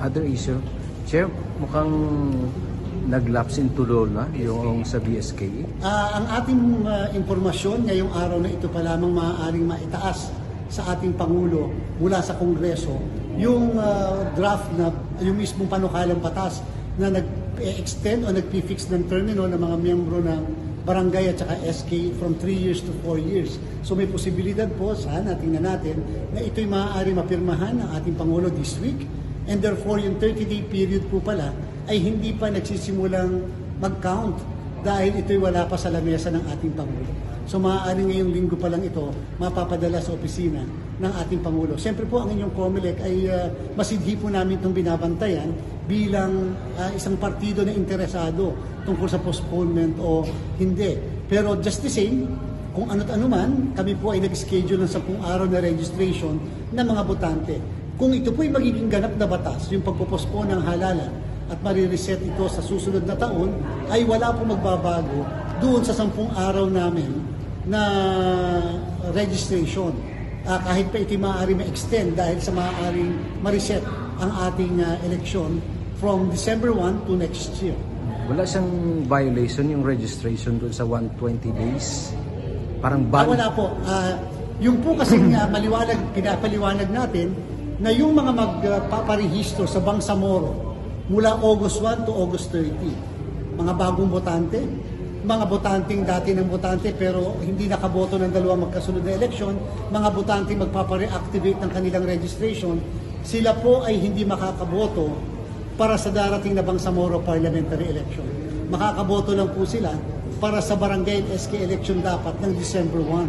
other issue. Chair, mukhang nag-lapse in tulo na yung sa BSKE. Ah, ang ating ah, impormasyon ngayong araw na ito pa lamang maaaring maitaas sa ating Pangulo mula sa Kongreso yung ah, draft na yung mismong panukalang batas na nag-extend o nag-fix ng termino ng mga miyembro ng barangay at saka SK from 3 years to 4 years. So may posibilidad po, sana tingnan natin, na ito'y maaari mapirmahan ng ating Pangulo this week and therefore yung 30-day period po pala ay hindi pa nagsisimulang mag-count dahil ito'y wala pa sa lamesa ng ating Pangulo. So maaari ngayong linggo pa lang ito mapapadala sa opisina ng ating Pangulo. Siyempre po ang inyong COMELEC ay uh, masidhi po namin itong binabantayan bilang ah, isang partido na interesado tungkol sa postponement o hindi. Pero just the same, kung ano't ano man, kami po ay nag-schedule ng 10 araw na registration ng mga botante. Kung ito po ay magiging ganap na batas, yung pagpopospone ng halalan at marireset ito sa susunod na taon, ay wala po magbabago doon sa 10 araw namin na registration. Ah, kahit pa ito maaari ma-extend dahil sa maaaring ma-reset ang ating ah, eleksyon from December 1 to next year. Wala siyang violation yung registration doon sa 120 days. Parang Ah, ban. wala po. Ah, yung po kasi uh, maliwanag, pinapaliwanag natin na yung mga magpaparehistro sa Bangsamoro mula August 1 to August 30, mga bagong botante, mga botanteng dati ng botante pero hindi nakaboto ng dalawa magkasunod na eleksyon, mga botanteng magpapare-activate ng kanilang registration, sila po ay hindi makakaboto para sa darating na Bangsamoro parliamentary election. Makakaboto lang po sila para sa barangay at SK election dapat ng December 1.